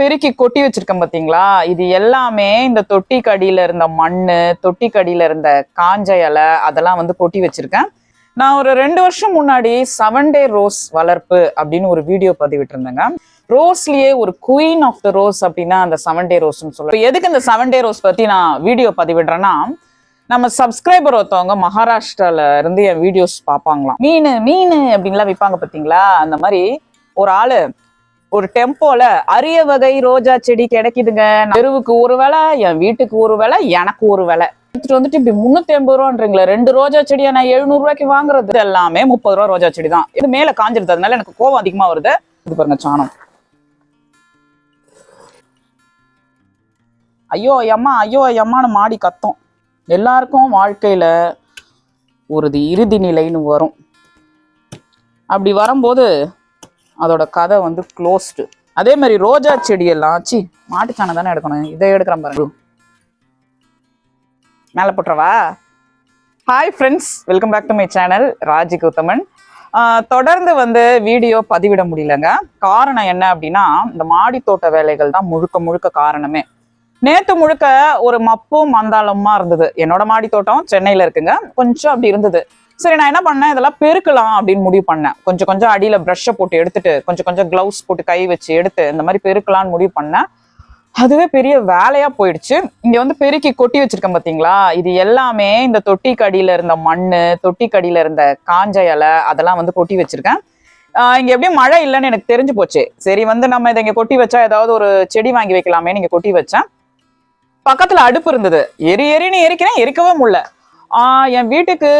பெருக்கி கொட்டி வச்சிருக்கேன் பாத்தீங்களா? இது எல்லாமே இந்த தொட்டி கடியில இருந்த மண்ணு தொட்டி கடியில இருந்த காஞ்ச இலை அதெல்லாம் வந்து கொட்டி வச்சிருக்கேன். நான் ஒரு ரெண்டு வருஷம் முன்னாடி செவன் டே ரோஸ் வளர்ப்பு அப்படின்னு ஒரு வீடியோ பதிவிட்டு இருந்தேங்க ரோஸ்லயே ஒரு குயின் ஆஃப் த ரோஸ் அப்படின்னா அந்த செவன் டே ரோஸ்னு சொல்லுவேன் எதுக்கு இந்த செவன் டே ரோஸ் பத்தி நான் வீடியோ பதிவிடுறேன்னா நம்ம சப்ஸ்கிரைபர் ஒருத்தவங்க மகாராஷ்டிரால இருந்து என் வீடியோஸ் பார்ப்பாங்களாம். மீன் மீன் அப்படின்லாம் விற்பாங்க பார்த்தீங்களா அந்த மாதிரி ஒரு ஆளு ஒரு டெம்போல அரிய வகை ரோஜா செடி கிடைக்குதுங்க. தெருவுக்கு ஒரு வேலை என் வீட்டுக்கு ஒரு வேலை எனக்கு ஒரு வேலை. எடுத்துட்டு வந்துட்டு இப்படி முன்னூத்தி ஐம்பது ரூபான்றீங்களா ரெண்டு ரோஜா செடியை நான் எழுநூறு ரூபாய்க்கு வாங்குறது. எல்லாமே முப்பது ரூபா ரோஜா செடி தான். இது மேல காஞ்சிருந்ததுனால எனக்கு கோவம் அதிகமா வருது. இது பாருங்க சாணம். ஐயோ ஐயம்மா ஐயோ ஐயம்மான்னு மாடி கத்தும். எல்லாருக்கும் வாழ்க்கையில ஒரு இறுதி நிலைன்னு வரும். அப்படி வரும்போது அதோட கதை வந்து க்ளோஸ்டு அதே மாதிரி ரோஜா செடியெல்லாம் சி மாட்டுச்சாணம் தானே எடுக்கணும். இதை எடுக்கிறேன் பாருங்க. மேலே போட்டுறவா? Hi friends welcome back to my channel Raji Gauthaman ஆஹ் தொடர்ந்து வந்து வீடியோ பதிவிட முடியலங்க. காரணம் என்ன அப்படின்னா இந்த மாடி தோட்ட வேலைகள் தான் முழுக்க முழுக்க காரணமே. நேத்து முழுக்க ஒரு மப்பும் மந்தாளமா இருந்தது. என்னோட மாடி தோட்டம் சென்னையில இருக்குங்க. கொஞ்சம் அப்படி இருந்தது. சரி நான் என்ன பண்ணேன்? இதெல்லாம் பெருக்கலாம் அப்படின்னு முடிவு பண்ணேன். கொஞ்சம் கொஞ்சம் அடியில் ப்ரஷ்ஷை போட்டு எடுத்துட்டு கொஞ்சம் கொஞ்சம் க்ளவுஸ் போட்டு கை வச்சு எடுத்து இந்த மாதிரி பெருக்கலாம்னு முடிவு பண்ணேன். அதுவே பெரிய வேலையா போயிடுச்சு. இங்க வந்து பெருக்கி கொட்டி வச்சிருக்கேன் பாத்தீங்களா? இது எல்லாமே இந்த தொட்டி கடியில இருந்த மண்ணு தொட்டி கடியில இருந்த காஞ்ச இலை அதெல்லாம் வந்து கொட்டி வச்சிருக்கேன். இங்கே இங்க எப்படியும் மழை இல்லைன்னு எனக்கு தெரிஞ்சு போச்சு. சரி வந்து நம்ம இதை இங்க கொட்டி வச்சா ஏதாவது ஒரு செடி வாங்கி வைக்கலாமே நீங்க கொட்டி வச்சேன். பக்கத்துல அடுப்பு இருந்தது. எரி எரின்னு எரிக்கிறேன் எரிக்கவே முடியல. என் வீட்டுக்கு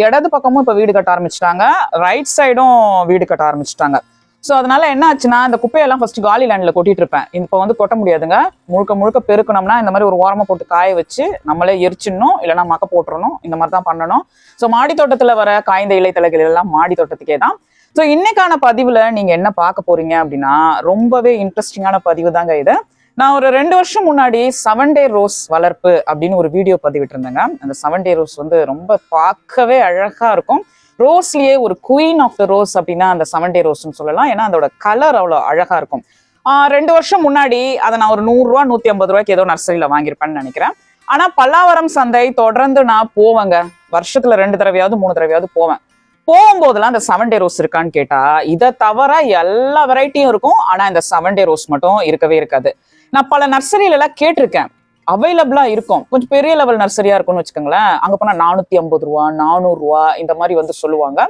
இடது பக்கமும் இப்போ வீடு கட்ட ஆரம்பிச்சிட்டாங்க. ரைட் சைடும் வீடு கட்ட ஆரம்பிச்சிட்டாங்க. ஸோ அதனால என்ன ஆச்சுன்னா இந்த குப்பையெல்லாம் ஃபர்ஸ்ட் காலி லேண்டில் கொட்டிட்டு இருப்பேன். இப்போ வந்து கொட்ட முடியாதுங்க. முழுக்க முழுக்க பெருக்கணும்னா இந்த மாதிரி ஒரு ஓரமாக போட்டு காய வச்சு நம்மளே எரிச்சிடணும் இல்லைன்னா மக்க போட்டுறணும். இந்த மாதிரி தான் பண்ணணும். ஸோ மாடி தோட்டத்தில் வர காய்ந்த இலைத்தலைகள் எல்லாம் மாடி தோட்டத்துக்கே தான். ஸோ இன்னைக்கான பதிவில் நீங்கள் என்ன பார்க்க போறீங்க அப்படின்னா ரொம்பவே இன்ட்ரெஸ்டிங்கான பதிவு தாங்க இது. நான் ஒரு ரெண்டு வருஷம் முன்னாடி செவன் டே ரோஸ் வளர்ப்பு அப்படின்னு ஒரு வீடியோ பதிவிட்டு இருந்தேங்க அந்த செவன் டே ரோஸ் வந்து ரொம்ப பார்க்கவே அழகா இருக்கும். ரோஸ்லயே ஒரு குயின் ஆஃப் த ரோஸ் அப்படின்னா அந்த செவன் டே ரோஸ்னு சொல்லலாம். ஏன்னா அதோட கலர் அவ்வளோ அழகா இருக்கும். ஆஹ் ரெண்டு வருஷம் முன்னாடி அதை நான் ஒரு நூறுரூவா நூற்றி ஐம்பது ரூபாய்க்கு ஏதோ நர்சரியில் வாங்கியிருப்பேன்னு நினைக்கிறேன். ஆனால் பல்லாவரம் சந்தை தொடர்ந்து நான் போவேங்க. வருஷத்துல ரெண்டு தடவையாவது மூணு தடவையாவது போவேன். போகும்போதெல்லாம் அந்த செவன் டே ரோஸ் இருக்கான்னு கேட்டா இதை தவிர எல்லா வெரைட்டியும் இருக்கும். ஆனா இந்த செவன் டே ரோஸ் மட்டும் இருக்கவே இருக்காது. நான் பல நர்சரியில எல்லாம் கேட்டிருக்கேன். அவைலபிளா இருக்கும். கொஞ்சம் பெரிய லெவல் நர்சரியா இருக்கும்னு வச்சுக்கோங்களேன். அங்க போனா நானூத்தி ஐம்பது ரூபா நானூறு ரூபா இந்த மாதிரி வந்து சொல்லுவாங்க.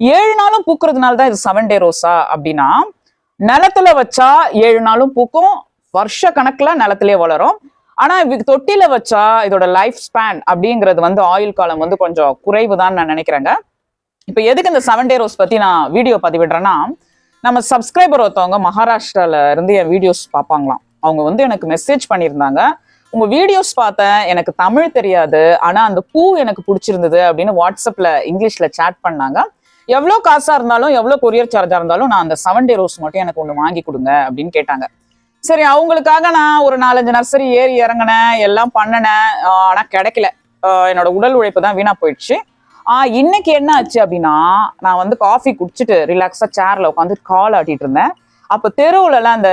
ஏழு நாளும் பூக்குறதுனால தான் இது செவன் டே ரோஸா அப்படின்னா நிலத்துல வச்சா ஏழு நாளும் பூக்கும். வருஷ கணக்குல நிலத்திலே வளரும். ஆனா இது தொட்டில வச்சா இதோட லைஃப் ஸ்பேன் அப்படிங்கிறது வந்து ஆயுள் காலம் வந்து கொஞ்சம் குறைவு தான் நான் நினைக்கிறேங்க. இப்போ எதுக்கு இந்த செவன் டே ரோஸ் பத்தி நான் வீடியோ பதிவிடுறேன்னா நம்ம சப்ஸ்கிரைபர் ஒருத்தவங்க மகாராஷ்டிரால இருந்து என் வீடியோஸ் பார்ப்பாங்களாம். அவங்க வந்து எனக்கு மெசேஜ் பண்ணியிருந்தாங்க. உங்க வீடியோஸ் பார்த்தேன் எனக்கு தமிழ் தெரியாது ஆனா அந்த பூ எனக்கு பிடிச்சிருந்தது அப்படின்னு வாட்ஸ்அப்ல இங்கிலீஷ்ல சேட் பண்ணாங்க. எவ்வளோ காசா இருந்தாலும் எவ்வளோ கொரியர் சார்ஜா இருந்தாலும் நான் அந்த செவன் டே ரோஸ் மட்டும் எனக்கு ஒன்று வாங்கி கொடுங்க அப்படின்னு கேட்டாங்க. சரி அவங்களுக்காக நான் ஒரு நாலஞ்சு நர்சரி ஏறி இறங்கினேன் எல்லாம் பண்ணினேன் ஆனால் கிடைக்கல. என்னோட உடல் உழைப்பு தான் வீணா போயிடுச்சு. இன்னைக்கு என்ன ஆச்சு அப்படின்னா நான் வந்து காஃபி குடிச்சிட்டு ரிலாக்ஸா சேர்ல உட்காந்து கால் ஆட்டிட்டு இருந்தேன். அப்போ தெருவுலலாம் அந்த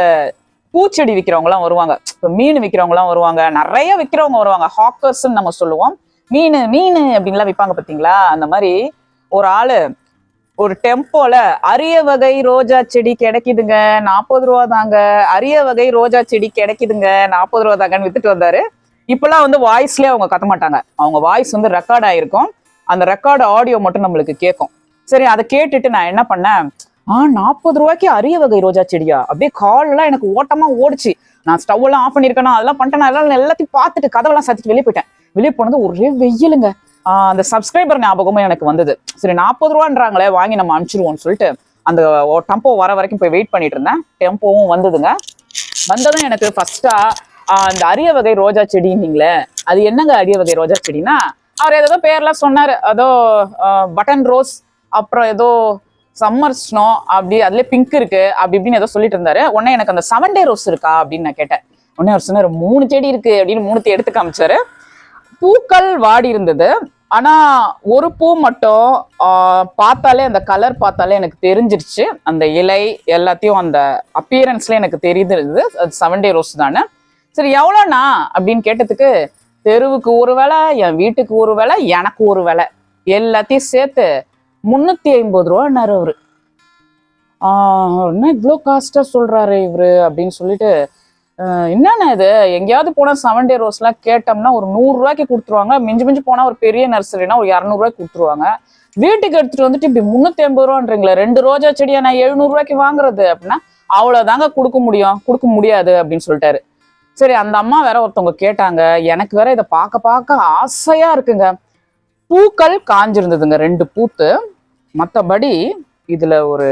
பூச்செடி விற்கிறவங்களாம் வருவாங்க. இப்போ மீன் விற்கிறவங்களாம் வருவாங்க. நிறைய விற்கிறவங்க வருவாங்க. ஹாக்கர்ஸ்ன்னு நம்ம சொல்லுவோம். மீன் மீன் அப்படின்லாம் விற்பாங்க பார்த்தீங்களா அந்த மாதிரி ஒரு ஆள் ஒரு டெம்போல அரிய வகை ரோஜா செடி கிடைக்குதுங்க. நாற்பது ரூபா தாங்க. அரிய வகை ரோஜா செடி கிடைக்குதுங்க. நாற்பது ரூபா தாங்கன்னு வித்துட்டு வந்தாரு. இப்பெல்லாம் வந்து வாய்ஸ்லேயே அவங்க கத்த மாட்டாங்க. அவங்க வாய்ஸ் வந்து ரெக்கார்ட் ஆயிருக்கும். அந்த ரெக்கார்டு ஆடியோ மட்டும் நம்மளுக்கு கேட்கும். சரி அதை கேட்டுட்டு நான் என்ன பண்ணேன்? ஆ நாற்பது ரூபாய்க்கு அரிய வகை ரோஜா செடியா? அப்படியே கால் எல்லாம் எனக்கு ஓட்டமா ஓடுச்சு. நான் ஸ்டவ் எல்லாம் ஆஃப் பண்ணிருக்கேனா அதெல்லாம் பண்ணிட்டேன் அதெல்லாம் எல்லாத்தையும் பார்த்துட்டு கதவெல்லாம் சாத்திட்டு வெளியே போயிட்டேன். வெளியே போனது ஒரே வெயிலுங்க. அந்த சப்ஸ்கிரைபர் ஞாபகமும் எனக்கு வந்தது. சரி நாற்பது ரூபான்றாங்களே வாங்கி நம்ம அனுப்பிச்சிருவோம்னு சொல்லிட்டு அந்த டெம்போ வர வரைக்கும் போய் வெயிட் பண்ணிட்டு இருந்தேன். டெம்போவும் வந்ததுங்க. வந்ததும் எனக்கு ஃபர்ஸ்டா அந்த அரிய வகை ரோஜா செடின்னீங்களே அது என்னங்க அரிய வகை ரோஜா செடினா அவர் ஏதோ பேர்லாம் சொன்னார். அதோ பட்டன் ரோஸ் அப்புறம் ஏதோ சம்மர் ஸ்னோ அப்படி அதுல பிங்க் இருக்கு அப்படி இப்படின்னு ஏதோ சொல்லிட்டு இருந்தாரு. உடனே எனக்கு அந்த செவன் டே ரோஸ் இருக்கா அப்படின்னு நான் கேட்டேன். உடனே அவர் சொன்னார் மூணு செடி இருக்கு அப்படின்னு மூணுத்தையும் எடுத்து காமிச்சாரு. பூக்கள் வாடி இருந்தது. ஆனா ஒரு பூ மட்டும் பார்த்தாலே அந்த கலர் பார்த்தாலே எனக்கு தெரிஞ்சிருச்சு. அந்த இலை எல்லாத்தையும் அந்த அப்பியரன்ஸ்ல எனக்கு தெரியுது அது செவன் டே ரோஸ் தானே. சரி எவ்வளோண்ணா? அப்படின்னு கேட்டதுக்கு தெருவுக்கு ஒரு வேலை என் வீட்டுக்கு ஒரு வேலை எனக்கு ஒரு வேலை. எல்லாத்தையும் சேர்த்து முந்நூற்றி ஐம்பது ரூபான்னாரு அவரு? என்ன இவ்வளோ காஸ்ட்டாக சொல்கிறாரு இவரு அப்படின்னு சொல்லிட்டு என்னென்ன இது? எங்கேயாவது போனால் செவன் டே ரோஸ்லாம் கேட்டோம்னா ஒரு நூறுரூவாய்க்கு கொடுத்துருவாங்க. மிஞ்சி மிஞ்சி போனால் ஒரு பெரிய நர்சரினா ஒரு இரநூறுவாய்க்கு கொடுத்துருவாங்க. வீட்டுக்கு எடுத்துகிட்டு வந்துட்டு இப்படி முந்நூற்றி ஐம்பது ரூபான்றீங்களே ரெண்டு ரோஜா செடியை நான் எழுநூறுவாய்க்கு வாங்குறது அப்படின்னா அவ்வளோதாங்க கொடுக்க முடியும். கொடுக்க முடியாது அப்படின்னு சொல்லிட்டாரு. சரி அந்த அம்மா வேற ஒருத்தவங்க கேட்டாங்க. எனக்கு வேற இதை பார்க்க பார்க்க ஆசையா இருக்குங்க. பூக்கள் காஞ்சிருந்ததுங்க ரெண்டு பூத்து. மற்றபடி இதில் ஒரு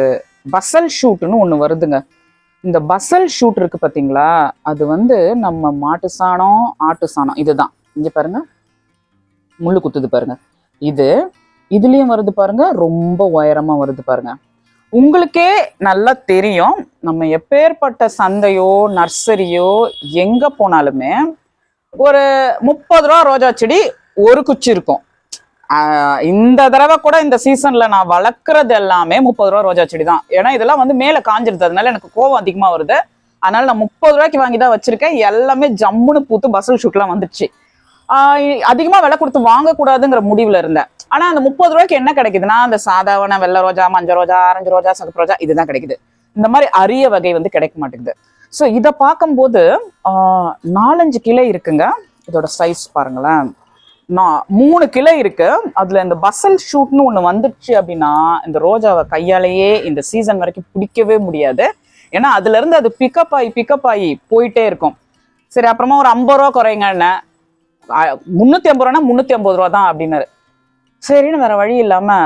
பசல் ஷூட்டுன்னு ஒன்று வருதுங்க. இந்த பசல் ஷூட் இருக்கு பார்த்தீங்களா அது வந்து நம்ம மாட்டு சாணம் ஆட்டு சாணம் இதுதான். இங்கே பாருங்க. முள்ளு குத்துது பாருங்க. இது இதுலேயும் வருது பாருங்க. ரொம்ப உயரமாக வருது பாருங்க. உங்களுக்கே நல்லா தெரியும். நம்ம எப்பேற்பட்ட சந்தையோ நர்சரியோ எங்கே போனாலுமே ஒரு முப்பது ரூபா ரோஜா செடி ஒரு குச்சி இருக்கும். இந்த தடவை கூட இந்த சீசன்ல நான் வளர்க்குறது எல்லாமே முப்பது ரூபா ரோஜா செடி தான். ஏன்னா இதெல்லாம் வந்து மேலே காஞ்சிருது. அதனால எனக்கு கோவம் அதிகமாக வருது. அதனால நான் முப்பது ரூபாய்க்கு வாங்கி தான் வச்சிருக்கேன். எல்லாமே ஜம்முன்னு பூத்து பசல் ஷூட்லாம் வந்துச்சு அதிகமாக விலை கொடுத்து வாங்கக்கூடாதுங்கிற முடிவில் இருந்தேன். ஆனால் அந்த முப்பது ரூபாய்க்கு என்ன கிடைக்குதுன்னா அந்த சாதாரண வெள்ளை ரோஜா மஞ்சள் ரோஜா ஆரஞ்சு ரோஜா சகப்பு ரோஜா இதுதான் கிடைக்குது. இந்த மாதிரி அரிய வகை வந்து கிடைக்க மாட்டேங்குது. ஸோ இதை பார்க்கும்போது நாலஞ்சு கிளை இருக்குங்க. இதோட சைஸ் பாருங்களேன். நான் மூணு கிளை இருக்கு. அதுல இந்த பசல் ஷூட்னு ஒண்ணு வந்துடுச்சு அப்படின்னா இந்த ரோஜாவை கையாலேயே இந்த சீசன் வரைக்கும் பிடிக்கவே முடியாது. ஏன்னா அதுல இருந்து அது பிக்கப் ஆகி பிக்கப் ஆகி போயிட்டே இருக்கும். சரி அப்புறமா ஒரு ஐம்பது ரூபா குறைங்க என்ன முந்நூற்றி ஐம்பது ரூபானா முந்நூற்றி ஐம்பது ரூபா தான் அப்படின்னாரு. சரின்னு வேற வழி இல்லாம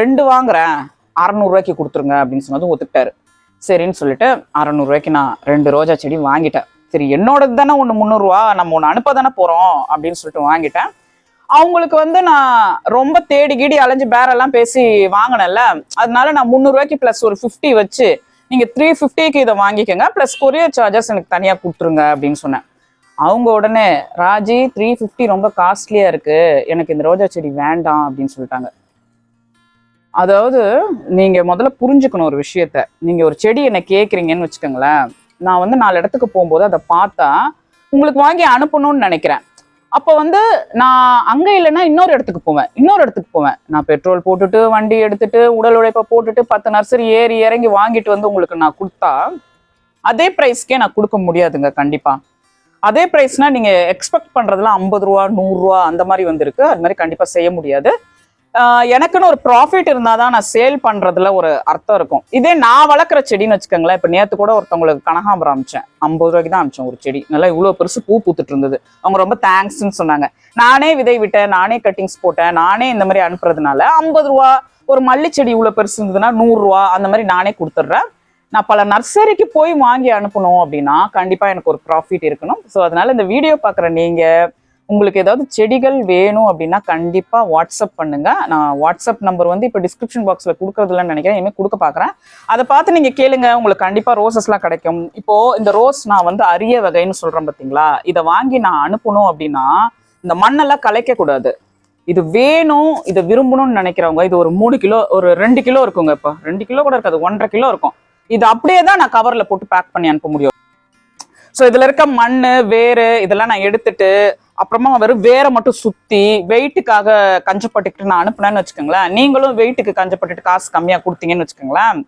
ரெண்டு வாங்குறேன். அறநூறுவாய்க்கு கொடுத்துருங்க அப்படின்னு சொன்னதும் ஒத்துக்கிட்டாரு. சரின்னு சொல்லிட்டு அறநூறுவாய்க்கு நான் ரெண்டு ரோஜா செடி வாங்கிட்டேன். சரி என்னோடது தானே ஒன்று முந்நூறுரூவா நம்ம ஒன்று அனுப்ப தானே போகிறோம் அப்படின்னு சொல்லிட்டு வாங்கிட்டேன். அவங்களுக்கு வந்து நான் ரொம்ப தேடி கீடி அலைஞ்சு பேரெல்லாம் பேசி வாங்கினேன்ல. அதனால நான் முந்நூறுரூவாய்க்கு ப்ளஸ் ஒரு ஃபிஃப்டி வச்சு நீங்கள் த்ரீ ஃபிஃப்டிக்கு இதை வாங்கிக்கோங்க ப்ளஸ் கொரியர் சார்ஜஸ் எனக்கு தனியாக கொடுத்துருங்க அப்படின்னு சொன்னேன். அவங்க உடனே ராஜி த்ரீ ஃபிஃப்டி ரொம்ப காஸ்ட்லியாக இருக்குது எனக்கு இந்த ரோஜா செடி வேண்டாம் அப்படின்னு சொல்லிட்டாங்க. அதாவது நீங்கள் முதல்ல புரிஞ்சுக்கணும் ஒரு விஷயத்த. நீங்கள் ஒரு செடி என்ன கேட்குறீங்கன்னு வச்சுக்கோங்களேன். நான் வந்து நாலு இடத்துக்கு போகும்போது அதை பார்த்தா உங்களுக்கு வாங்கி அனுப்பணும்னு நினைக்கிறேன். அப்போ வந்து நான் அங்கே இல்லைன்னா இன்னொரு இடத்துக்கு போவேன். இன்னொரு இடத்துக்கு போவேன். நான் பெட்ரோல் போட்டுட்டு வண்டி எடுத்துட்டு உடல் உழைப்பை போட்டுட்டு பத்து நர்சரி ஏறி இறங்கி வாங்கிட்டு வந்து உங்களுக்கு நான் கொடுத்தா அதே ப்ரைஸ்க்கே நான் கொடுக்க முடியாதுங்க கண்டிப்பாக அதே ப்ரைஸ்னால் நீங்கள் எக்ஸ்பெக்ட் பண்ணுறதுலாம் ஐம்பது ரூபா நூறுரூவா அந்த மாதிரி வந்திருக்கு. அது மாதிரி கண்டிப்பாக செய்ய முடியாது. எனக்குன்னு ஒரு ப்ராஃபிட் இருந்தால் தான் நான் சேல் பண்ணுறதுல ஒரு அர்த்தம் இருக்கும். இதே நான் வளர்க்குற செடின்னு வச்சுக்கோங்களேன் இப்போ நேற்று கூட ஒருத்தவங்களுக்கு கனகாம்பரம் அமிச்சேன். ஐம்பது ரூபாய்க்கு தான் அமிச்சேன் ஒரு செடி. நல்லா இவ்வளோ பெருசு பூ பூத்துட்டு இருந்தது. அவங்க ரொம்ப தேங்க்ஸ்ன்னு சொன்னாங்க. நானே விதை விட்டேன் நானே கட்டிங்ஸ் போட்டேன் நானே இந்த மாதிரி அனுப்புறதுனால ஐம்பது ரூபா ஒரு மல்லி செடி இவ்வளோ பெருசு இருந்ததுன்னா நூறுரூவா அந்த மாதிரி நானே கொடுத்துட்றேன். நான் பல நர்சரிக்கு போய் வாங்கி அனுப்பணும் அப்படின்னா கண்டிப்பாக எனக்கு ஒரு ப்ராஃபிட் இருக்கணும். ஸோ அதனால இந்த வீடியோ பார்க்குற நீங்கள் உங்களுக்கு ஏதாவது செடிகள் வேணும் அப்படின்னா கண்டிப்பாக வாட்ஸ்அப் பண்ணுங்க. நான் வாட்ஸ்அப் நம்பர் வந்து இப்போ டிஸ்கிரிப்ஷன் பாக்ஸில் கொடுக்குறதுலன்னு நினைக்கிறேன். இனிமேல் கொடுக்க பார்க்குறேன் அதை பார்த்து நீங்கள் கேளுங்க. உங்களுக்கு கண்டிப்பாக ரோசஸ்லாம் கிடைக்கும். இப்போது இந்த ரோஸ் நான் வந்து அரிய வகைன்னு சொல்கிறேன் பார்த்தீங்களா இதை வாங்கி நான் அனுப்பணும் அப்படின்னா இந்த மண்ணெல்லாம் கலைக்க கூடாது. இது வேணும் இதை விரும்பணும்னு நினைக்கிறவங்க இது ஒரு மூணு கிலோ ஒரு ரெண்டு கிலோ இருக்குங்க இப்போ. ரெண்டு கிலோ கூட இருக்காது ஒன்றரை கிலோ இருக்கும். இது அப்படியே தான் நான் கவரில் போட்டு பேக் பண்ணி அனுப்ப முடியும். ஸோ இதுல இருக்க மண்ணு வேறு இதெல்லாம் நான் எடுத்துட்டு அப்புறமா வெறும் வேரை மட்டும் சுத்தி வெயிட்டுக்காக கஞ்சப்பட்டுக்கிட்டு நான் அனுப்புனேன்னு வச்சுக்கோங்களேன். நீங்களும் வெயிட்டுக்கு கஞ்சப்பட்டுட்டு காசு கம்மியா கொடுத்தீங்கன்னு வச்சுக்கோங்களேன்.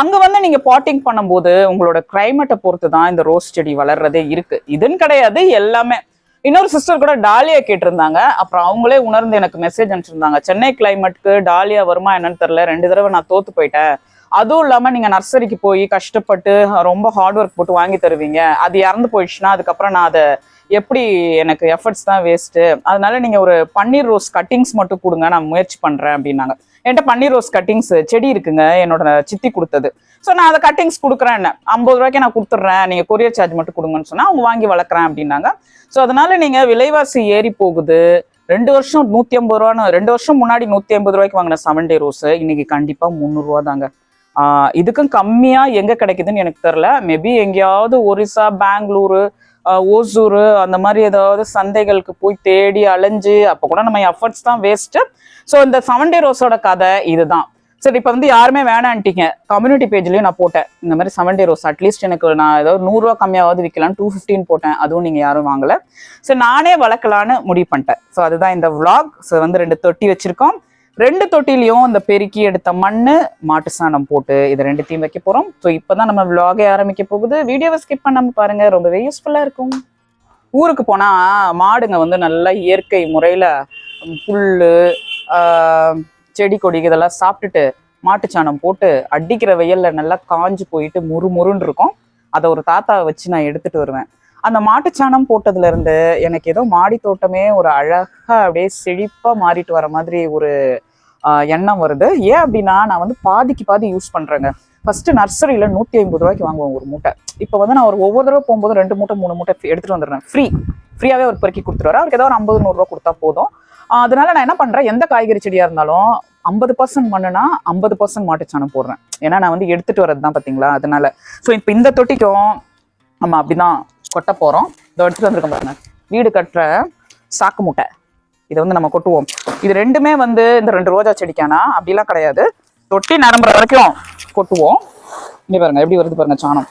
அங்க வந்து நீங்க பாட்டிங் பண்ணும்போது உங்களோட கிளைமேட்டை பொறுத்து தான் இந்த ரோஸ் செடி வளர்றதே இருக்கு. இதுன்னு கிடையாது எல்லாமே. இன்னொரு சிஸ்டர் கூட டாலியா கேட்டிருந்தாங்க. அப்புறம் அவங்களே உணர்ந்து எனக்கு மெசேஜ் அனுப்பிச்சிருந்தாங்க. சென்னை கிளைமேட்க்கு டாலியா வருமா என்னன்னு தெரியல. ரெண்டு தடவை நான் தோத்து போயிட்டேன். அதுவும் இல்லாமல் நீங்கள் நர்சரிக்கு போய் கஷ்டப்பட்டு ரொம்ப ஹார்ட் ஒர்க் போட்டு வாங்கி தருவீங்க. அது இறந்து போயிடுச்சுன்னா அதுக்கப்புறம் நான் அதை எப்படி எனக்கு எஃபர்ட்ஸ் தான் வேஸ்ட்டு அதனால நீங்கள் ஒரு பன்னீர் ரோஸ் கட்டிங்ஸ் மட்டும் கொடுங்க நான் முயற்சி பண்ணுறேன் அப்படின்னாங்க. என்கிட்ட பன்னீர் ரோஸ் கட்டிங்ஸ் செடி இருக்குங்க என்னோட சித்தி கொடுத்தது. ஸோ நான் அதை கட்டிங்ஸ் கொடுக்குறேன் என்ன ஐம்பது ரூபாய்க்கு நான் கொடுத்துட்றேன் நீங்கள் கொரியர் சார்ஜ் மட்டும் கொடுங்கன்னு சொன்னால் அவங்க வாங்கி வளர்க்குறேன் அப்படின்னாங்க. ஸோ அதனால நீங்கள் விலைவாசி ஏறி போகுது. ரெண்டு வருஷம் நூற்றி ஐம்பது ரூபான்னு ரெண்டு வருஷம் முன்னாடி நூற்றி ஐம்பது ரூபாய்க்கு வாங்கின செவன் டே ரோஸு இன்னைக்கு கண்டிப்பாக முந்நூறுரூவா தாங்க இதுக்கும் கம்மியாக எங்கே கிடைக்குதுன்னு எனக்கு தெரில மேபி எங்கேயாவது ஒரிசா பெங்களூரு ஓசூர் அந்த மாதிரி ஏதாவது சந்தைகளுக்கு போய் தேடி அலைஞ்சு அப்போ கூட நம்ம எஃபர்ட்ஸ் தான் வேஸ்ட்டு ஸோ இந்த செவன் டே ரோஸோட கதை இதுதான். சரி இப்போ வந்து யாருமே வேணான்ட்டீங்க. கம்யூனிட்டி பேஜ்லேயும் நான் போட்டேன். இந்த மாதிரி செவன் டே ரோஸ் அட்லீஸ்ட் எனக்கு நான் ஏதாவது நூறுரூவா கம்மியாவது விற்கலாம் டூ ஃபிஃப்டின் போட்டேன். அதுவும் நீங்கள் யாரும் வாங்கலை. ஸோ நானே வளர்க்கலான்னு முடிவு பண்ணிட்டேன். ஸோ அதுதான் இந்த விளாக் ஸோ வந்து ரெண்டு தொட்டி வச்சுருக்கோம். ரெண்டு தொட்டிலையும் இந்த பெருக்கி எடுத்த மண் மாட்டு சாணம் போட்டு இது ரெண்டுத்தையும் வைக்க போறோம். ஸோ இப்போதான் நம்ம vlog-ஏ ஆரம்பிக்க போகுது. வீடியோவை ஸ்கிப் பண்ணாம பாருங்க. ரொம்பவே யூஸ்ஃபுல்லா இருக்கும். ஊருக்கு போனா மாடுங்க வந்து நல்லா இயற்கை முறையில புல்லு செடி கொடி இதெல்லாம் சாப்பிட்டுட்டு மாட்டுச்சாணம் போட்டு அடிக்கிற வெயில்ல நல்லா காஞ்சு போயிட்டு முறு முருன்னு இருக்கும். அதை ஒரு தாத்தாவை வச்சு நான் எடுத்துட்டு வருவேன். அந்த மாட்டுச்சாணம் போட்டதுல இருந்து எனக்கு ஏதோ மாடி தோட்டமே ஒரு அழகா அப்படியே செழிப்பா மாறிட்டு வர மாதிரி ஒரு எண்ணம் வருது. ஏன் அப்படின்னா நான் வந்து பாதிக்கு பாதி யூஸ் பண்றேங்க. ஃபர்ஸ்ட் நர்சரியில நூத்தி ஐம்பது ரூபாய்க்கு வாங்குவேன் ஒரு மூட்டை. இப்போ வந்து நான் ஒரு ஒவ்வொரு தடவை போகும்போது ரெண்டு மூட்டை மூணு மூட்டை எடுத்துட்டு வந்துடுறேன். ஃப்ரீ ஃப்ரீயாவே ஒரு பெருக்கி கொடுத்துருவாரு. அவருக்கு ஏதோ ஒரு ஐம்பது நூறுரூவா கொடுத்தா போதும். அதனால நான் என்ன பண்றேன்? எந்த காய்கறி செடியா இருந்தாலும் ஐம்பது பர்சன்ட் மண்ணுனா ஐம்பது பர்சன்ட் மாட்டுச்சாணம் போடுறேன். ஏன்னா நான் வந்து எடுத்துட்டு வரது தான் பாத்தீங்களா அதனால. ஸோ இப்போ இந்த தொட்டிக்கும் நம்ம அப்படிதான் கொட்ட போறோம். இதை எடுத்துட்டு வந்திருக்கோம் பாருங்க. வீடு கட்டுற சாக்கு மூட்டை. இதை வந்து நம்ம கொட்டுவோம். இது ரெண்டுமே வந்து இந்த ரெண்டு ரோஜா செடிக்கானா? அப்படிலாம் கிடையாது. தொட்டி நரம்புற வரைக்கும் கொட்டுவோம். இங்க பாருங்க எப்படி வருது பாருங்க சாணம்.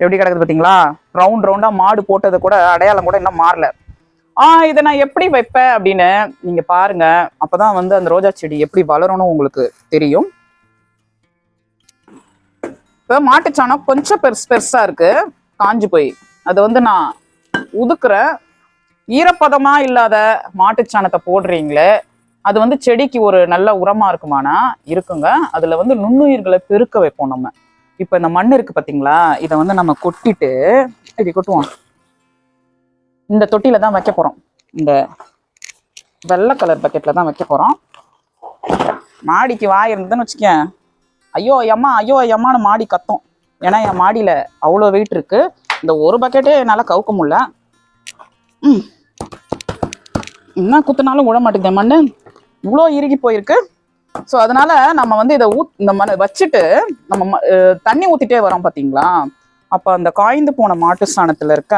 எப்படி கிடக்குது பார்த்தீங்களா? ரவுண்ட் ரவுண்டாக மாடு போட்டது கூட அடையாளம் கூட இன்னும் மாறல. ஆ இதை நான் எப்படி வைப்பேன் அப்படின்னு நீங்கள் பாருங்க. அப்போதான் வந்து அந்த ரோஜா செடி எப்படி வளரும்னு உங்களுக்கு தெரியும். இப்போ மாட்டுச்சாணம் கொஞ்சம் பெருசு பெருசாக இருக்குது காஞ்சு போய். அதை வந்து நான் உதுக்குறேன். ஈரப்பதமா இல்லாத மாட்டுச்சாணத்தை போடுறீங்களே அது வந்து செடிக்கு ஒரு நல்ல உரமா இருக்குமானா? இருக்குங்க. அதுல வந்து நுண்ணுயிர்களை பெருக்க வைப்போம் நம்ம. இப்போ இந்த மண் இருக்கு பாத்தீங்களா? இதை வந்து நம்ம கொட்டிட்டு இப்படி கொட்டுவோம். இந்த தொட்டியில தான் வைக்க போறோம். இந்த வெள்ளை கலர் பக்கெட்ல தான் வைக்க போறோம். மாடிக்கு வாய் இருந்ததுன்னு வச்சுக்கேன். ஐயோ ஐயம்மா ஐயோ ஐயம்மான்னு மாடி கத்தும். ஏன்னா என் மாடியில அவ்வளோ வெயிட் இருக்கு. இந்த ஒரு பக்கெட்டே என்னால் கவுக்க முடியல. ம். என்ன குத்துனாலும் விட மாட்டேங்குது மண்ணு. இவ்வளோ இறுகி போயிருக்கு. ஸோ அதனால நம்ம வந்து இதை ஊத் இந்த மண்ணை வச்சுட்டு நம்ம ம- தண்ணி ஊற்றிட்டே வரோம் பார்த்தீங்களா அப்போ அந்த காய்ந்து போன மாட்டு சாணத்தில் இருக்க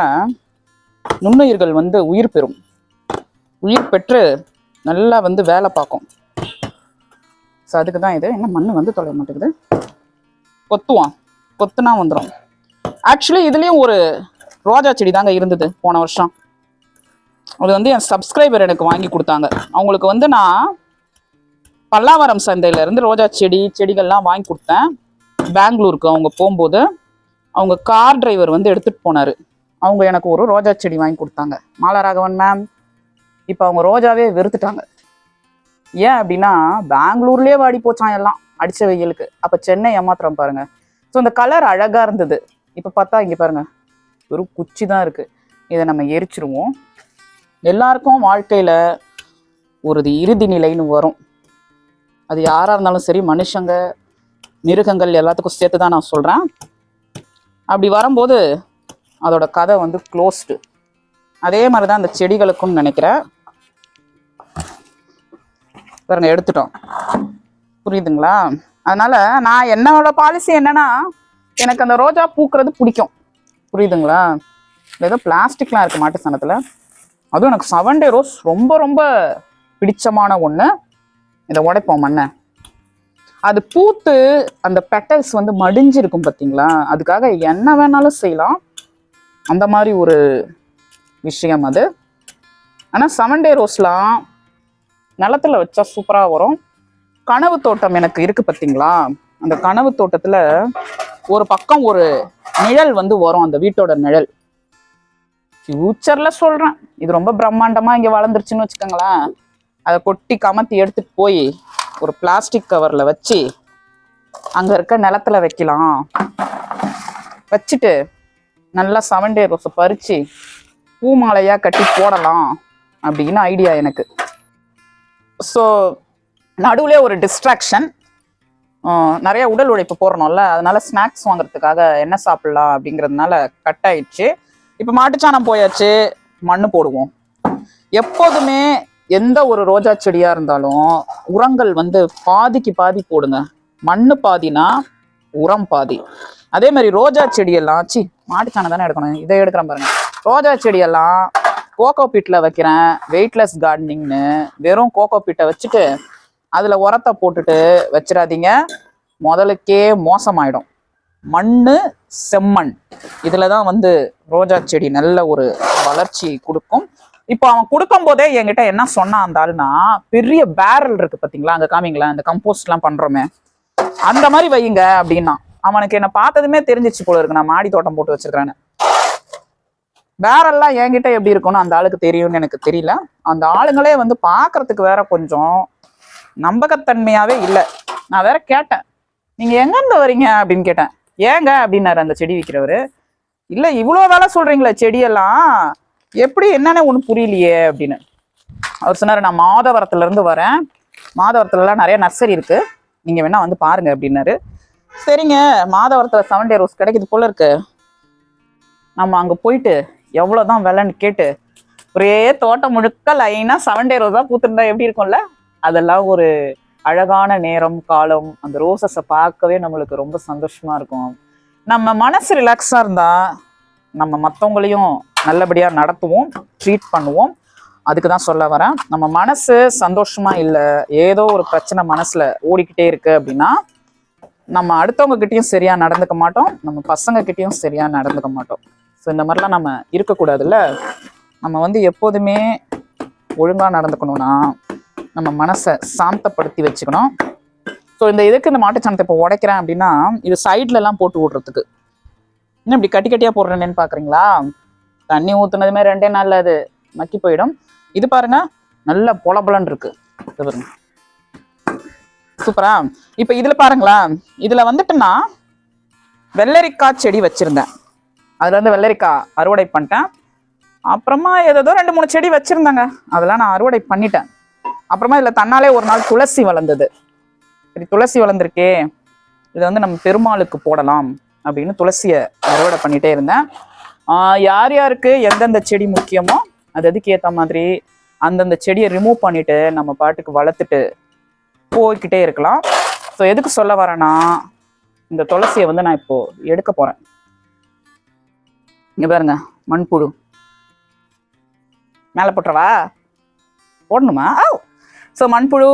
நுண்ணுயிர்கள் வந்து உயிர் பெறும். உயிர் பெற்று நல்லா வந்து வேலை பார்க்கும். ஸோ அதுக்கு தான் இது. என்ன மண் வந்து தொலைய மாட்டேங்குது. கொத்துவான். கொத்துனா வந்துடும் ஆக்சுவலி இதுலேயும் ஒரு ரோஜா செடி தாங்க இருந்தது போன வருஷம். அது வந்து என் சப்ஸ்கிரைபர் எனக்கு வாங்கி கொடுத்தாங்க. அவங்களுக்கு வந்து நான் பல்லாவரம் சந்தையிலேருந்து ரோஜா செடி செடிகள்லாம் வாங்கி கொடுத்தேன். பெங்களூருக்கு அவங்க போகும்போது அவங்க கார் டிரைவர் வந்து எடுத்துகிட்டு போனார். அவங்க எனக்கு ஒரு ரோஜா செடி வாங்கி கொடுத்தாங்க. மாலராகவன் மேம் இப்போ அவங்க ரோஜாவே வெறுத்துட்டாங்க. ஏன் அப்படின்னா பெங்களூர்லேயே வாடி போச்சான் எல்லாம் அடித்த வெயிலுக்கு. அப்போ சென்னை ஏமாத்திரம் பாருங்கள் ஸோ இந்த கலர் அழகாக இருந்தது. இப்போ பார்த்தா இங்கே பாருங்கள் வெறும் குச்சி தான் இருக்குது இதை நம்ம எரிச்சிருவோம். எல்லாருக்கும் வாழ்க்கையில் ஒரு இறுதி நிலைன்னு வரும். அது யாராக இருந்தாலும் சரி மனுஷங்க மிருகங்கள் எல்லாத்துக்கும் சேர்த்து தான் நான் சொல்கிறேன் அப்படி வரும்போது அதோட கதை வந்து க்ளோஸ்டு அதே மாதிரி தான் அந்த செடிகளுக்கும் நினைக்கிறேன். பாருங்க எடுத்துட்டோம். புரியுதுங்களா? அதனால் நான் என்னோட பாலிசி என்னன்னா எனக்கு அந்த ரோஜா பூக்கிறது பிடிக்கும். புரியுதுங்களா? ஏதோ பிளாஸ்டிக்லாம் இருக்க மாட்டு சனத்தில் அதுவும் எனக்கு செவன் டே ரோஸ் ரொம்ப ரொம்ப பிடிச்சமான ஒன்று இதை உடைப்போம் மண்ணை. அது பூத்து அந்த பெட்டல்ஸ் வந்து மடிஞ்சிருக்கும் பார்த்தீங்களா அதுக்காக என்ன வேணாலும் செய்யலாம். அந்த மாதிரி ஒரு விஷயம் அது. ஆனால் செவன் டே ரோஸ்லாம் நிலத்துல வச்சா சூப்பராக வரும். கனவு தோட்டம் எனக்கு இருக்குது பார்த்தீங்களா அந்த கனவு தோட்டத்தில் ஒரு பக்கம் ஒரு நிழல் வந்து வரும் அந்த வீட்டோட நிழல். ஃப்யூச்சரில் சொல்கிறேன் இது ரொம்ப பிரம்மாண்டமாக இங்கே வளர்ந்துருச்சுன்னு வச்சுக்கோங்களேன். அதை கொட்டி கமத்தி எடுத்துட்டு போய் ஒரு பிளாஸ்டிக் கவரில் வச்சு அங்கே இருக்க நிலத்துல வைக்கலாம். வச்சுட்டு நல்லா செவன் டே ரோஸை பறித்து பூ மாலையாக கட்டி போடலாம் அப்படின்னு ஐடியா எனக்கு. ஸோ நடுவில் ஒரு டிஸ்ட்ராக்ஷன் நிறைய உடல் உழைப்பு போடணும்ல. அதனால ஸ்நாக்ஸ் வாங்குறதுக்காக என்ன சாப்பிடலாம் அப்படிங்கிறதுனால கட் ஆயிடுச்சு. இப்போ மாட்டுச்சாணம் போயாச்சு மண்ணு போடுவோம். எப்போதுமே எந்த ஒரு ரோஜா செடியா இருந்தாலும் உரங்கள் வந்து பாதிக்கு பாதி போடுங்க. மண்ணு பாதினா உரம் பாதி. அதே மாதிரி ரோஜா செடியெல்லாம் சி மாட்டுச்சாணம் தானே எடுக்கணும். இதை எடுக்கிறேன் பாருங்க. ரோஜா செடியெல்லாம் கோகோ பீட்டில் வைக்கிறேன். வெயிட்லெஸ் கார்டனிங்னு வெறும் கோகோ பீட்டை வச்சுட்டு அதில் உரத்தை போட்டுட்டு வச்சிடாதீங்க. முதலுக்கே மோசமாயிடும். மண்ணு செம்மண். இதில் தான் வந்து ரோஜா செடி நல்ல ஒரு வளர்ச்சி கொடுக்கும். இப்போ அவன் கொடுக்கும் போதே என்கிட்ட என்ன சொன்னான் அந்த ஆளுனா பெரிய பேரல் இருக்கு பார்த்தீங்களா அங்கே காமிங்களா இந்த கம்போஸ்ட்லாம் பண்ணுறோமே அந்த மாதிரி வையுங்க அப்படின்னா அவனுக்கு என்ன பார்த்ததுமே தெரிஞ்சிச்சு போல இருக்கு நான் மாடி தோட்டம் போட்டு வச்சிருக்கிறேன்னு. பேரெல்லாம் என்கிட்ட எப்படி இருக்கும்னு அந்த ஆளுக்கு தெரியும்னு எனக்கு தெரியல. அந்த ஆளுங்களே வந்து பார்க்கறதுக்கு வேற கொஞ்சம் நம்பகத்தன்மையாவே இல்லை. நான் வேற கேட்டேன். நீங்க எங்கேருந்து வரீங்க அப்படின்னு கேட்டேன். ஏங்க அப்படின்னாரு அந்த செடி விற்கிறவர் இல்லை இவ்வளோ வேலை சொல்கிறீங்களே செடியெல்லாம். எப்படி என்னென்ன ஒன்று புரியலையே அப்படின்னு. அவர் சொன்னார் நான் மாதவரத்துலேருந்து வரேன். மாதவரத்துலலாம் நிறைய நர்சரி இருக்குது நீங்கள் வேணால் வந்து பாருங்க அப்படின்னாரு. சரிங்க மாதவரத்தில் செவன் டே ரோஸ் கிடைக்குது போல இருக்கு. நம்ம அங்கே போயிட்டு எவ்வளோதான் விலைன்னு கேட்டு ஒரே தோட்டம் முழுக்க லைனாக செவன் டே ரோஸாக பூத்துருந்தா எப்படி இருக்கும்ல? அதெல்லாம் ஒரு அழகான நேரம் காலம் அந்த ரோசஸை பார்க்கவே நம்மளுக்கு ரொம்ப சந்தோஷமா இருக்கும். நம்ம மனசு ரிலாக்ஸாக இருந்தால் நம்ம மற்றவங்களையும் நல்லபடியாக நடத்துவோம் ட்ரீட் பண்ணுவோம். அதுக்கு தான் சொல்ல வரேன். நம்ம மனசு சந்தோஷமா இல்லை ஏதோ ஒரு பிரச்சனை மனசில் ஓடிக்கிட்டே இருக்கு அப்படின்னா நம்ம அடுத்தவங்க கிட்டயும் சரியா நடந்துக்க மாட்டோம் நம்ம பசங்க கிட்டயும் சரியா நடந்துக்க மாட்டோம். ஸோ இந்த மாதிரிலாம் நம்ம இருக்கக்கூடாதுல்ல? நம்ம வந்து எப்போதுமே ஒழுங்காக நடந்துக்கணும்னா நம்ம மனசை சாந்தப்படுத்தி வச்சுக்கணும். ஸோ இந்த இதுக்கு இந்த மாட்டுச்சாணத்தை இப்போ உடைக்கிறேன் அப்படின்னா இது சைட்லலாம் போட்டு விடுறதுக்கு. இன்னும் இப்படி கட்டி கட்டியாக போடுறேன்னு பார்க்குறீங்களா தண்ணி ஊற்றுனதுமே ரெண்டே நாளில் அது மக்கி போயிடும். இது பாருங்க நல்ல பொல இருக்கு. இது பாருங்க. சூப்பரா? இப்போ இதில் பாருங்களேன் இதில் வந்துட்டுன்னா வெள்ளரிக்காய் செடி வச்சுருந்தேன். அதில் வந்து வெள்ளரிக்காய் அறுவடை பண்ணிட்டேன். அப்புறமா ஏதோ ரெண்டு மூணு செடி வச்சுருந்தாங்க. அதெல்லாம் நான் அறுவடை பண்ணிட்டேன். அப்புறமா இதில் தன்னாலே ஒரு நாள் துளசி வளர்ந்தது. சரி துளசி வளர்ந்துருக்கே. இதை வந்து நம்ம பெருமாளுக்கு போடலாம் அப்படின்னு துளசியை அறுவடை பண்ணிட்டே இருந்தேன். யார் யாருக்கு எந்தெந்த செடி முக்கியமோ அது அதுக்கு ஏற்ற மாதிரி அந்தந்த செடியை ரிமூவ் பண்ணிட்டு நம்ம பாட்டுக்கு வளர்த்துட்டு போய்க்கிட்டே இருக்கலாம். ஸோ எதுக்கு சொல்ல வரேன்னா இந்த துளசியை வந்து நான் இப்போ எடுக்க போகிறேன் இங்கே பாருங்க மண்புழு. மேலே போட்டுறவா? போடணுமா? ஸோ மண்புழு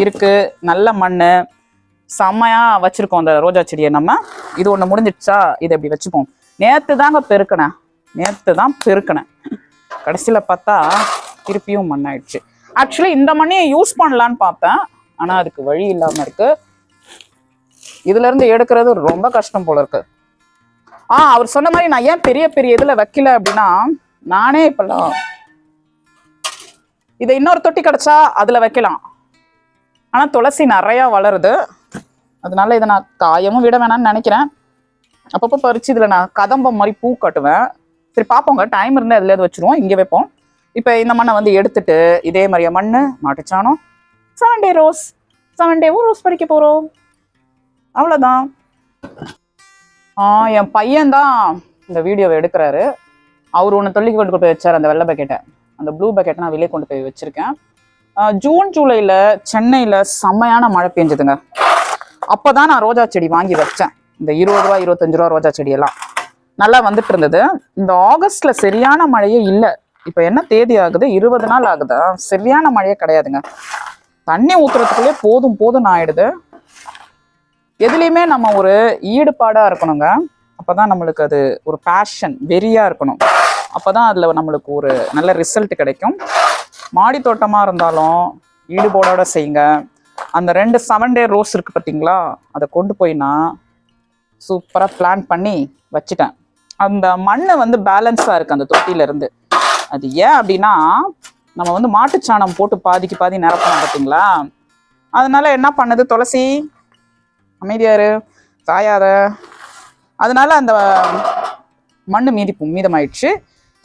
இருக்குது இருக்கு. நல்ல மண் செம்மையா வச்சிருக்கோம் அந்த ரோஜா செடியை நம்ம. இது ஒன்று முடிஞ்சிடுச்சா? இதை இப்படி வச்சுப்போம். நேற்று தாங்க பெருக்கினேன். நேற்று தான் பெருக்கினேன். கடைசியில் பார்த்தா திருப்பியும் மண்ணாயிடுச்சு. ஆக்சுவலி இந்த மண்ணையை யூஸ் பண்ணலான்னு பார்த்தேன். ஆனால் அதுக்கு வழி இல்லாமல் இருக்கு. இதுல இருந்து எடுக்கிறது ரொம்ப கஷ்டம் போல இருக்கு. ஆ அவர் சொன்ன மாதிரி நான் ஏன் பெரிய பெரிய இதுல வைக்கல அப்படின்னா நானே இப்போல்லாம் இதை இன்னொரு தொட்டி கிடச்சா அதில் வைக்கலாம். ஆனால் துளசி நிறையா வளருது. அதனால இதை நான் காயமும் விட வேணாம்னு நினைக்கிறேன். அப்பப்போ பறித்து இதில் நான் கதம்பம் மாதிரி பூ கட்டுவேன். சரி பார்ப்போங்க. டைம் இருந்தால் எதுலையாவது வச்சிருவோம். இங்கே வைப்போம். இப்போ இந்த மண்ணை வந்து எடுத்துட்டு இதே மாதிரியே மண் மாட்டுச்சாணம் செவன் டே ரோஸ் செவன் டேவும் ரோஸ் பறிக்க போகிறோம் அவ்வளோதான். ஆ என் பையன்தான் இந்த வீடியோவை எடுக்கிறாரு. அவர் ஒன்று தொல்லிக்கு கொண்டு போய் வச்சார் அந்த வெள்ளை பக்கெட்டை அந்த ப்ளூ பக்கெட்டை நான் வெளியே கொண்டு போய் வச்சுருக்கேன். ஜூன் ஜூலையில் சென்னையில் செம்மையான மழை பெஞ்சுதுங்க. அப்போ தான் நான் ரோஜா செடி வாங்கி வச்சேன். இந்த இருபது ரூபா இருபத்தஞ்சு ரூபா ரோஜா செடியெல்லாம். நல்லா வந்துட்டு இருந்தது. இந்த ஆகஸ்ட்ல சரியான மழையே இல்லை. இப்போ என்ன தேதி ஆகுது? இருபது நாள் ஆகுது? சரியான மழையே கிடையாதுங்க. தண்ணி ஊற்றுறதுக்குள்ளே போதும் போதும் ஆயிடுது. எதுலேயுமே நம்ம ஒரு ஈடுபாடாக இருக்கணுங்க. அப்போ தான் நம்மளுக்கு அது ஒரு பேஷன் வெறியாக இருக்கணும். அப்போ தான் அதில் நம்மளுக்கு ஒரு நல்ல ரிசல்ட் கிடைக்கும். மாடி தோட்டமாக இருந்தாலும் ஈடுபாடோட செய்யுங்க. அந்த ரெண்டு செவன் டே ரோஸ் இருக்குது பார்த்தீங்களா? அதை கொண்டு போய் நான் சூப்பராக பிளான் பண்ணி வச்சுட்டேன். அந்த மண்ணை வந்து பேலன்ஸாக இருக்குது அந்த தொட்டியிலேருந்து அது ஏன் அப்படின்னா நம்ம வந்து மாட்டுச்சாணம் போட்டு பாதிக்கு பாதி நிரப்பணும் பார்த்தீங்களா? அதனால என்ன பண்ணுது துளசி? அமைதியாரு சாயாத அதனால அந்த மண் மீதி மீதமாயிடுச்சு.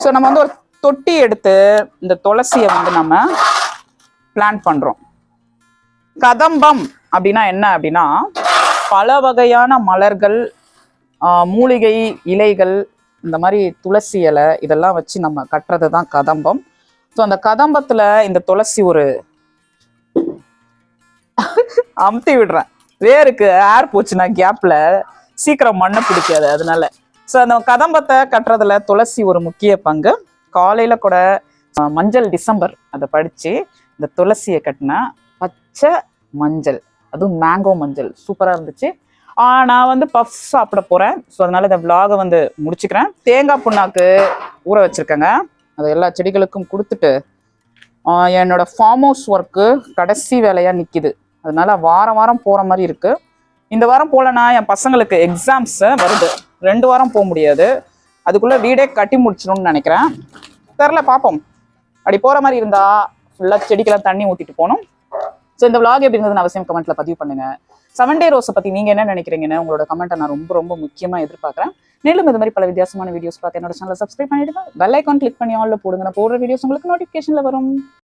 ஸோ நம்ம வந்து ஒரு தொட்டி எடுத்து இந்த துளசியை வந்து நம்ம பிளான் பண்றோம். கதம்பம் அப்படின்னா என்ன அப்படின்னா பல வகையான மலர்கள் மூலிகை இலைகள் இந்த மாதிரி துளசி இலை இதெல்லாம் வச்சு நம்ம கட்டுறது தான் கதம்பம். ஸோ அந்த கதம்பத்தில் இந்த துளசி ஒரு அமுத்தி விடுறேன். வேருக்கு ஏர் போச்சுன்னா கேப்பில் சீக்கிரம் மண்ணை பிடிக்காது அதனால. ஸோ அந்த கதம்பத்தை கட்டுறதுல துளசி ஒரு முக்கிய பங்கு. காலையில் கூட மஞ்சள் டிசம்பர் அதை படித்து இந்த துளசியை கட்டினா பச்சை மஞ்சள் அதுவும் மேங்கோ மஞ்சள். சூப்பராக இருந்துச்சு. நான் வந்து பஃப் சாப்பிட போகிறேன் ஸோ அதனால் இந்த விலாகை வந்து முடிச்சுக்கிறேன். தேங்காய் புண்ணாக்கு ஊற வச்சுருக்கேங்க. அது எல்லா செடிகளுக்கும் கொடுத்துட்டு என்னோட ஃபார்ம் ஹவுஸ் ஒர்க்கு கடைசி வேலையாக நிற்கிது அதனால வாரம் வாரம் போகிற மாதிரி இருக்குது இந்த வாரம் போகலன்னா என் பசங்களுக்கு எக்ஸாம்ஸை வருது. ரெண்டு வாரம் போக முடியாது. அதுக்குள்ள வீடே கட்டி முடிச்சிடணும்னு நினைக்கிறேன். தெரில பார்ப்போம் அப்படி போற மாதிரி இருந்தா ஃபுல்லா செடிக்கெல்லாம் தண்ணி ஊத்திட்டு போகணும். ஸோ இந்த விளாக் எப்படி இருந்ததுன்னு அவசியம் கமெண்ட்ல பதிவு பண்ணுங்க. செவன் டே ரோஸை பத்தி நீங்க என்ன நினைக்கிறீங்கன்னு உங்களோட கமெண்ட்டை நான் ரொம்ப ரொம்ப முக்கியமா எதிர்பார்க்கறேன். மேலும் இது மாதிரி பல வித்தியாசமான வீடியோஸ் பார்த்து என்னோட சேனலை சப்ஸ்கிரைப் பண்ணிடுங்க. பெல் ஐக்கான் கிளிக் பண்ணி ஆல்ல போடுங்க. நான் போடுற வீடியோஸ் உங்களுக்கு நோட்டிஃபிகேஷன்ல வரும்.